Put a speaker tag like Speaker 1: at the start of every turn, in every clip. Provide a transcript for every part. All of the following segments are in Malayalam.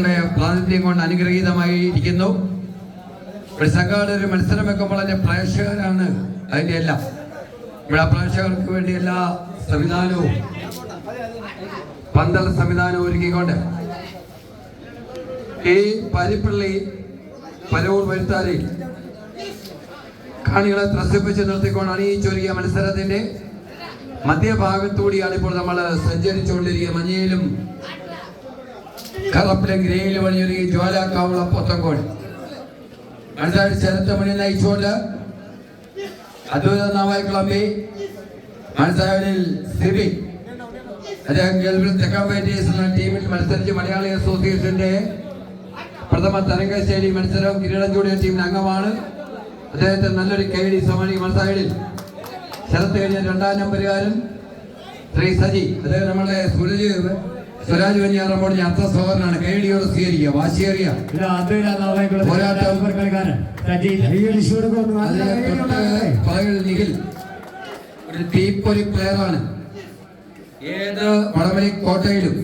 Speaker 1: പ്രാതിനിധ്യം കൊണ്ട് അനുഗ്രഹീതമായി ഇരിക്കുന്നു. ഒരു സംഘാടക ഒരു മത്സരം വെക്കുമ്പോൾ അതിന്റെ പ്രേക്ഷകരാണ് അതിന്റെ എല്ലാം. ഇവിടെ പ്രേക്ഷകർക്ക് വേണ്ടി എല്ലാ സംവിധാനവും പന്തൽ സംവിധാനവും ഒരുക്കിക്കൊണ്ട് ഈ പരിപ്പള്ളി പലവൂർ വരുത്താരി കാണികളെ ത്രസിപ്പിച്ച് നിർത്തിക്കൊണ്ട് അണിയിച്ചൊരുക്കിയ മത്സരത്തിന്റെ മധ്യഭാഗത്തൂടിയാണ് ഇപ്പോൾ നമ്മൾ സഞ്ചരിച്ചുകൊണ്ടിരിക്കുക. മഞ്ഞയിലും കറപ്പിലും ഗ്രേയിലും അണിയൊരുക്കി ജ്വാലാക്കാവുള്ള പൊത്തങ്കോട് ചരത്ത് മണി നയിച്ചുകൊണ്ട് അദ്വൈത നാവായ ക്ലബി മനസ്സായവനിൽ സിബി. അദ്ദേഹം ഗൾഫിൽ തെക്കാൻ പേറ്റീസ് എന്ന ടീമിൽ മത്സരിച്ച് മലയാളി അസോസിയേഷന്റെ പ്രഥമ തരംഗശ്ശേരി മത്സരവും കിരീടം ചൂടിയ ടീമിന് അംഗമാണ്. അദ്ദേഹത്തെ നല്ലൊരു കൈഡി സമാനി മനസ്സായടിൽ ശരത്ത് കഴിഞ്ഞ രണ്ടാം നമ്പറുകാരൻ ശ്രീ സജി. അദ്ദേഹം നമ്മുടെ സുരജ് സ്വരാജ് വെഞ്ഞാറമ്പോട് അർത്ഥ സഹോദരനാണ്. കൈഡിയോട് സ്വീകരിക്കുക. വാശിയേറിയ പോരാട്ടം. പുറകിൽ നിഖിൽ ഒരു തീപ്പൊരി പ്ലെയറാണ് ഏത് വടമലി കോട്ടയിലും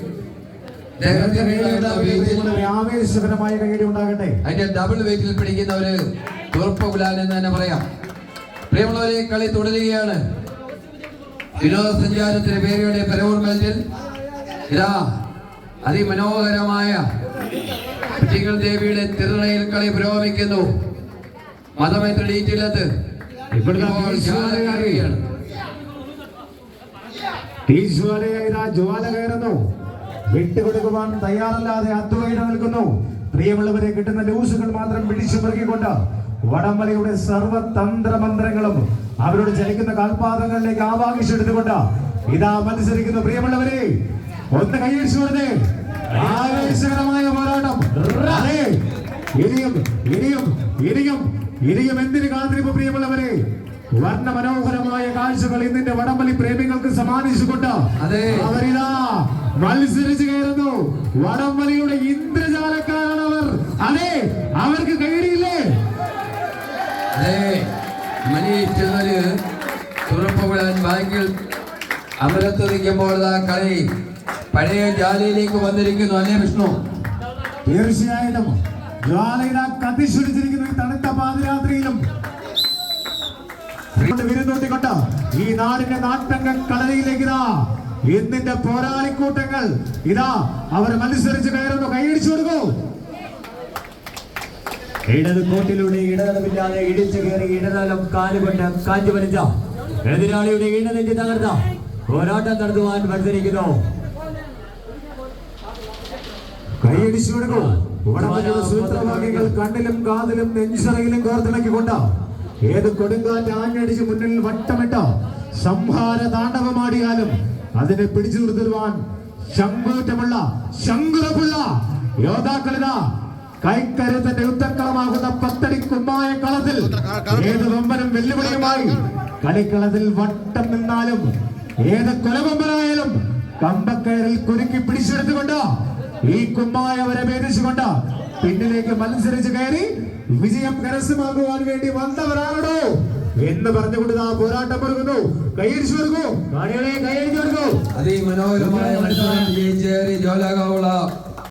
Speaker 1: അദ്ദേഹത്തിന്റെ
Speaker 2: കൈയടിയുടെ ആവേശകരമായ കൈയടി ഉണ്ടാകട്ടെ.
Speaker 1: അതിന്റെ ഡബിൾ വെയിറ്റിൽ പിടിക്കുന്ന ഒരു തുറപ്പ് ഗുലാൻ എന്ന് തന്നെ പറയാം. പ്രിയമുള്ളവരെ കളി തുടരുകയാണ്. വിനോദസഞ്ചാരത്തിന് പേരുകളുടെ പരവൂർ മേൽറ്റിൽ ഇതാ അതിമനോഹരമായ കുറ്റികൾ ദേവിയുടെ തിരുനയിൽ കളി പുരോഗമിക്കുന്നു. മതമേത്ര
Speaker 2: ഇതാ ജ്വാല കയറുന്നു. വിട്ടുകൊടുക്കുവാൻ തയ്യാറല്ലാതെ അദ്വൈത നിൽക്കുന്നു. പ്രിയമുള്ളവരെ കിട്ടുന്ന ലൂസുകൾ മാത്രം പിടിച്ചു മുറുകിക്കൊണ്ട് വടംവലിയുടെ സർവതന്ത്ര മന്ത്രങ്ങളും അവരോട് ചലിക്കുന്ന കാൽപാദങ്ങളിലേക്ക് ആവാഹിച്ചെടുത്തുകൊണ്ട് ഇതാ മത്സരിക്കുന്നു. പ്രിയമുള്ളവരെ ഒന്ന് കൈവച്ചു പറഞ്ഞേ. ആവേശകരമായ പോരാട്ടം. ഇനിയും ഇനിയും ഇനിയും ഇനിയും എന്തിന് കാത്തിരിപ്പ് പ്രിയമുള്ളവരെ? വർണ മനോഹരമായ കാഴ്ചകൾ ഇന്നിന്റെ വടംവലി പ്രേമികൾക്ക് സമ്മാനിച്ചുകൊണ്ട്. അവരിതാ മത്സരിച്ചു കയറുന്നു. വടംവലിയുടെ ഇന്ദ്രജാലക്കാരാണ് അവർ അതെ. അവർക്ക് കഴിയില്ലേ
Speaker 1: അതെ. ബാങ്കിൽ അമരത്ത് നിൽക്കുമ്പോൾ ആ കളി പഴയ ജാലയിലേക്ക് വന്നിരിക്കുന്നു. അല്ലേ വിഷ്ണു?
Speaker 2: തീർച്ചയായിട്ടും. ജ്വാലയില കത്തിച്ചുടിച്ചിരിക്കുന്ന ഈ തണുത്ത പാതിരാത്രിയിലും വിരുന്നൂത്തിക്കൊണ്ട് ഈ നാടിന്റെ നാട്ടംഗ കളരിയിലേക്ക് ഇതാ. ഇന്നിന്റെ പോരാളിക്കൂട്ടങ്ങൾ ഇതാ. അവർ മത്സരിച്ച് കയറുന്നു. കൈയടിച്ചു കൊടുക്കൂ.
Speaker 3: ഇടത് കോട്ടിലൂടെ ഇടതലമില്ലാതെ ഇടിച്ചു കയറി ഇടതലം കാലുകൊണ്ട് കാറ്റ് വലിച്ച. എതിരാളിയുടെ ഇടനെഞ്ചി തകർത്ത. പോരാട്ടം നടത്തുവാൻ മത്സരിക്കുന്നു.
Speaker 2: കൈയടിച്ചു കൊടുക്കൂ. ഉടമയുടെ സൂത്രവാക്യങ്ങൾ കണ്ണിലും കാതിലും നെഞ്ചറയിലും കോർത്തിണക്കിക്കൊണ്ട്? ഏത് കൊടുങ്കാറ്റ് ആഞ്ഞടിച്ച് മുന്നിൽ വട്ടമിട്ട? സംഹാര താണ്ഡവമാടിയാലും അതിനെ പിടിച്ചു നിർത്തുവാൻ ശങ്കൂറ്റമുള്ള ശങ്കുറപ്പുള്ള യോദ്ധാക്കളിതാ. കൈക്കരുത്തിന്റെ യുദ്ധക്കളമാകുന്ന പത്തടി കുമ്മായ കളത്തിൽ ഏത് വമ്പനും വെല്ലുവിളിയുമായി കളിക്കളത്തിൽ വട്ടം നിന്നാലും ഏത് കൊലവമ്പനായാലും കമ്പക്കയറിൽ കുരുക്കി പിടിച്ചെടുത്തുകൊണ്ട്? ഈ കുമ്മായവരെ ഭേദിച്ചുകൊണ്ട് പിന്നിലേക്ക് മത്സരിച്ച് കയറി വിജയം കരസ്ഥമാക്കുവാൻ വേണ്ടി വന്നവരാണോ എന്ന് പറഞ്ഞുകൊണ്ട് ആ പോരാട്ടം കൊടുക്കുന്നു കൈയടിച്ചു കൊടുക്കൂ കാണികളെ കൈയടിച്ചു കൊടുക്കൂ
Speaker 1: അതിമനോഹരമായ മത്സരം ജയിച്ചേറി ജോലാകാവുള്ള